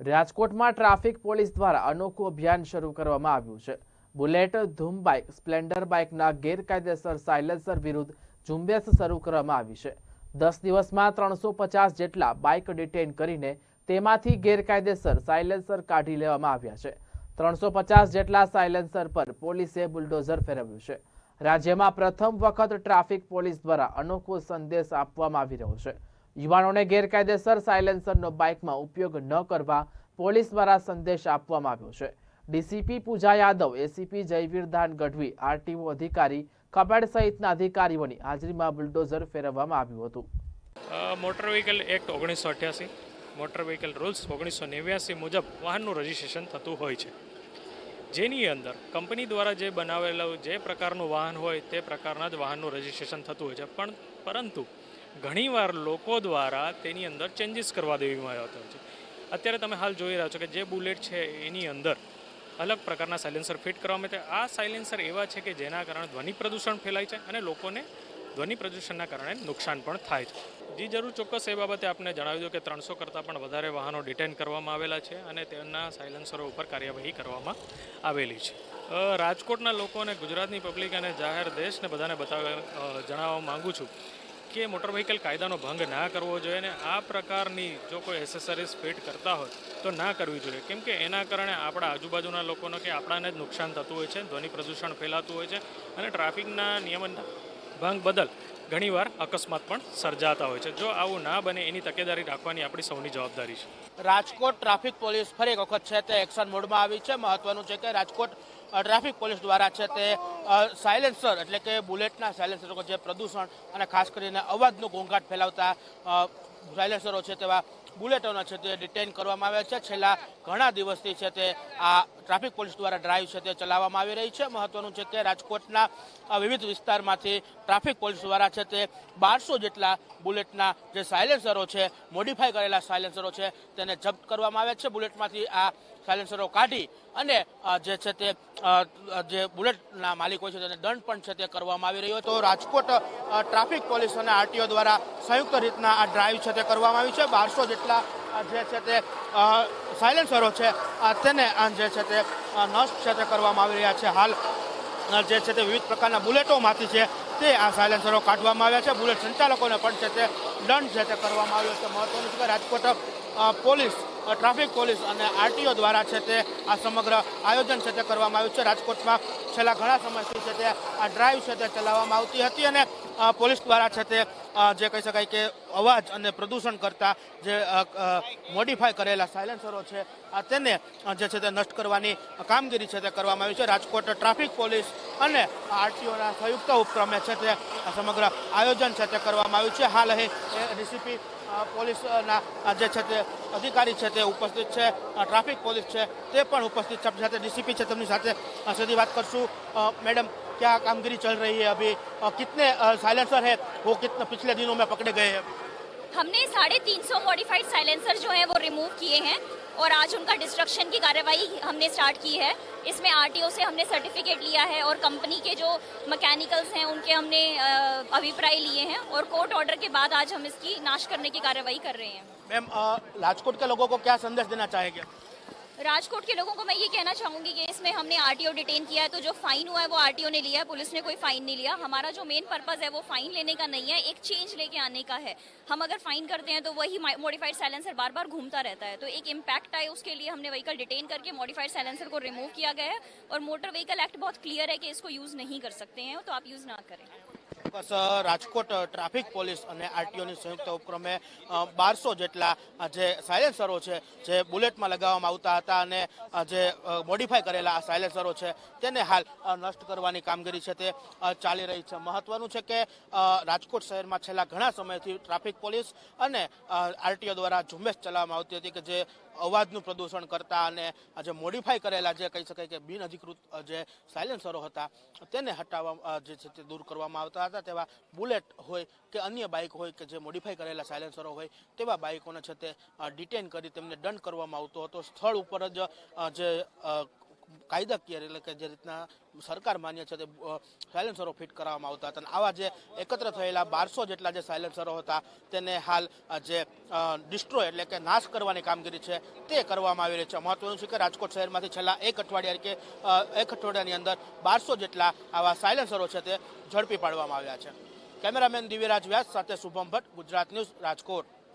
રાજકોટમાં traffic police દ્વારા અનોખું અભિયાન શરૂ કરવામાં આવ્યું છે. બુલેટ, ધૂમ બાઇક, સ્પ્લેન્ડર બાઇકના ગેરકાયદેસર સાયલેન્સર વિરુદ્ધ ઝુંબેશ શરૂ કરવામાં આવી છે. દસ દિવસમાં ત્રણસો પચાસ જેટલા બાઇક ડિટેઇન કરીને તેમાંથી ગેરકાયદેસર સાયલેન્સર કાઢી લેવામાં આવ્યા છે. ત્રણસો પચાસ જેટલા સાયલેન્સર પર પોલીસે બુલડોઝર ફેરવ્યું છે. રાજ્યમાં પ્રથમ વખત ટ્રાફિક પોલીસ દ્વારા અનોખો સંદેશ આપવામાં આવી રહ્યો છે. યુવાનોને ગેરકાયદેસર સાયલેન્સરનો બાઇકમાં ઉપયોગ ન કરવા પોલીસ દ્વારા સંદેશ આપવામાં આવ્યો છે. DCP Puja Yadav, ACP Jayvirdhan Gadhvi, RTO અધિકારી, કબાડ સહિતના અધિકારીઓની હાજરીમાં બુલડોઝર ફેરવવામાં આવ્યું હતું. મોટર વ્હીકલ એક્ટ ઓગણીસો અઠ્યાસી. મોટર વ્હીકલ રૂલ્સ ઓગણીસો નેવ્યાસી મુજબ વાહનનું રજિસ્ટ્રેશન થતું હોય છે. જેની અંદર કંપની દ્વારા જે બનાવેલું જે પ્રકારનું વાહન હોય તે પ્રકારના જ વાહનનું રજિસ્ટ્રેશન થતું હોય છે. પણ પરંતુ ઘણીવાર લોકો દ્વારા તેની અંદર ચેન્જીસ કરવા દેવામાં આવતા હોય છે અત્યારે તમે હાલ જોઈ રહ્યા છો કે જે બુલેટ છે એની અંદર અલગ પ્રકારના સાયલેન્સર ફિટ કરવામાં આવે આ સાયલેન્સર એવા છે કે જેના કારણે ધ્વનિ પ્રદૂષણ ફેલાય છે અને લોકોને ધ્વનિ પ્રદૂષણના કારણે નુકસાન પણ થાય છે. જી જરૂર, ચોક્કસ એ બાબતે આપને જણાવી દો કે ત્રણસો કરતાં પણ વધારે વાહનો ડિટેન કરવામાં આવેલા છે અને તેમના સાયલેન્સરો ઉપર કાર્યવાહી કરવામાં આવેલી છે. રાજકોટના લોકો અને ગુજરાતની પબ્લિક અને જાહેર દેશને બધાને બતાવવા જણાવવા માગું છું. કે મોટર વ્હીકલ કાયદાનો ભંગ ના કરવો જોઈએ અને આ પ્રકારની જો કોઈ એસેસરીઝ ફિટ કરતા હોય તો ના કરવી જોઈએ. કેમ કે એના કારણે આપણા આજુબાજુના લોકોને કે આપણાને જ નુકસાન થતું હોય છે, ધ્વનિ પ્રદૂષણ ફેલાતું હોય છે અને ટ્રાફિકના નિયમન ભંગ બદલ ઘણીવાર અકસ્માત પણ સર્જાતા હોય છે. જો આવું ના બને, એની તકેદારી રાખવાની આપણી સૌની જવાબદારી છે. રાજકોટ ટ્રાફિક પોલીસ ફરી એક વખત છે તે એક્શન મોડમાં આવી છે. મહત્વનું છે કે રાજકોટ ટ્રાફિક પોલીસ દ્વારા છે તે સાયલેન્સર એટલે કે બુલેટના સાયલેન્સરો જે પ્રદૂષણ અને ખાસ કરીને અવાજનો ઘોંઘાટ ફેલાવતા અ, સાયલેન્સરો છે તેવા બુલેટોના છે તે ડિટેઇન કરવામાં આવ્યા છે. છેલ્લા ઘણા દિવસથી છે તે આ ટ્રાફિક પોલીસ દ્વારા ડ્રાઈવ છે તે ચલાવવામાં આવી રહી છે. મહત્વનું છે કે રાજકોટના વિવિધ વિસ્તારમાંથી ટ્રાફિક પોલીસ દ્વારા છે તે બારસો જેટલા બુલેટના જે સાયલેન્સરો છે મોડિફાઈ કરેલા સાયલેન્સરો છે તેને જપ્ત કરવામાં આવ્યા છે. બુલેટમાંથી આ સાયલેન્સરો કાઢી અને જે છે તે જે બુલેટના માલિકો છે તેને દંડ પણ છે તે કરવામાં આવી રહ્યો તો રાજકોટ ટ્રાફિક પોલીસ અને આરટીઓ દ્વારા સંયુક્ત રીતના આ ડ્રાઈવ છે તે કરવામાં આવી છે. બારસો જેટલા જે છે તે સાયલેન્સરો છે તેને જે છે તે નષ્ટ છે તે કરવામાં આવી રહ્યા છે. હાલ જે છે તે વિવિધ પ્રકારના બુલેટોમાંથી છે તે આ સાયલેન્સરો કાઢવામાં આવ્યા છે. બુલેટ સંચાલકોને પણ છે તે દંડ છે તે કરવામાં આવ્યો છે. મહત્વનું છે કે રાજકોટ પોલીસ ટ્રાફિક પોલીસ અને આરટીઓ દ્વારા છે તે આ સમગ્ર આયોજન છે તે કરવામાં આવ્યું છે. રાજકોટમાં છેલ્લા ઘણા સમયથી છે તે આ ડ્રાઈવ છે તે ચલાવવામાં આવતી હતી અને પોલીસ દ્વારા છે તે જે કહી શકાય કે અવાજ અને પ્રદૂષણ કરતા જે મોડિફાય કરેલા સાયલેન્સરો છે, આ તેને જે છે તે નષ્ટ કરવાની કામગીરી છે તે કરવામાં આવી છે. રાજકોટ ટ્રાફિક પોલીસ અને આરટીઓના સંયુક્ત ઉપક્રમે છે તે સમગ્ર આયોજન છે તે કરવામાં આવ્યું છે. હાલ અહીં ડીસીપી પોલીસના અ, જે છે તે અધિકારી છે તે ઉપસ્થિત છે અ, ટ્રાફિક પોલીસ છે તે પણ ઉપસ્થિત છે આપણી સાથે ડીસીપી છે તેમની સાથે અ, સીધી વાત કરશું અ, मैडम क्या कामगिरी चल रही है अभी अ, कितने अ, साइलेंसर है वो कितने पिछले दिनों में पकड़े गए हैं हमने साढ़े तीन सौ मॉडिफाइड साइलेंसर जो हैं वो रिमूव किए हैं और आज उनका डिस्ट्रक्शन की कार्रवाई हमने स्टार्ट की है। इसमें आरटीओ से हमने सर्टिफिकेट लिया है और कंपनी के जो मैकेनिकल्स हैं, उनके हमने अभिप्राय लिए हैं और कोर्ट ऑर्डर के बाद आज हम इसकी नाश करने की कार्रवाई कर रहे हैं। मैम लाजकोट के लोगों को क्या संदेश देना चाहेंगे? राजकोट के लोगों को मैं ये कहना चाहूँगी कि इसमें हमने आरटीओ डिटेन किया है तो जो फाइन हुआ है वो आरटीओ ने लिया है, पुलिस ने कोई फाइन नहीं लिया। हमारा जो मेन पर्पज है वो फाइन लेने का नहीं है, एक चेंज लेके आने का है। हम अगर फाइन करते हैं तो वही मॉडिफाइड साइलेंसर बार बार घूमता रहता है। तो एक इम्पैक्ट आए उसके लिए हमने व्हीकल डिटेन करके मॉडिफाइड साइलेंसर को रिमूव किया गया है और मोटर व्हीकल एक्ट बहुत क्लियर है कि इसको यूज़ नहीं कर सकते हैं तो आप यूज़ ना करें। અ, રાજકોટ ટ્રાફિક પોલીસ અને આરટીઓની સંયુક્ત ઉપક્રમે બારસો જેટલા જે સાયલેન્સરો છે જે બુલેટમાં લગાવવામાં આવતા હતા અને જે મોડિફાઈ કરેલા સાયલેન્સરો છે તેને હાલ નષ્ટ કરવાની કામગીરી છે તે ચાલી રહી છે. મહત્વનું છે કે રાજકોટ શહેરમાં છેલ્લા ઘણા સમયથી ટ્રાફિક પોલીસ અને આરટીઓ દ્વારા ઝુંબેશ ચલાવવામાં આવતી હતી કે જે અવાજનું પ્રદૂષણ કરતા અને આજે મોડિફાઈ કરેલા જે કહી શકાય કે બિન અધિકૃત જે સાયલેન્સરો હતા, તેને હટાવવા જે છે તે દૂર કરવામાં આવતા હતા. તેવા બુલેટ હોય કે અન્ય બાઇક હોય કે જે મોડિફાઈ કરેલા સાયલેન્સરો હોય, તેવા બાઇકોને છે તે ડિટેન કરી તેમને દંડ કરવામાં આવતો હતો. સ્થળ ઉપર જ જે કાયદાકીય એટલે કે જે રીતના સરકાર માન્ય છે તે સાયલેન્સરો ફિટ કરવામાં આવતા હતા. અને આવા જે એકત્ર થયેલા બારસો જેટલા જે સાયલેન્સરો હતા, તેને હાલ જે ડિસ્ટ્રોય એટલે કે નાશ કરવાની કામગીરી છે તે કરવામાં આવી રહી છે. મહત્વનું છે કે રાજકોટ શહેરમાંથી છેલ્લા એક અઠવાડિયા કે એક અઠવાડિયાની અંદર બારસો જેટલા આવા સાયલેન્સરો છે તે ઝડપી પાડવામાં આવ્યા છે. કેમેરામેન દિવ્યરાજ વ્યાસ સાથે શુભમ ભટ્ટ, ગુજરાત ન્યૂઝ રાજકોટ.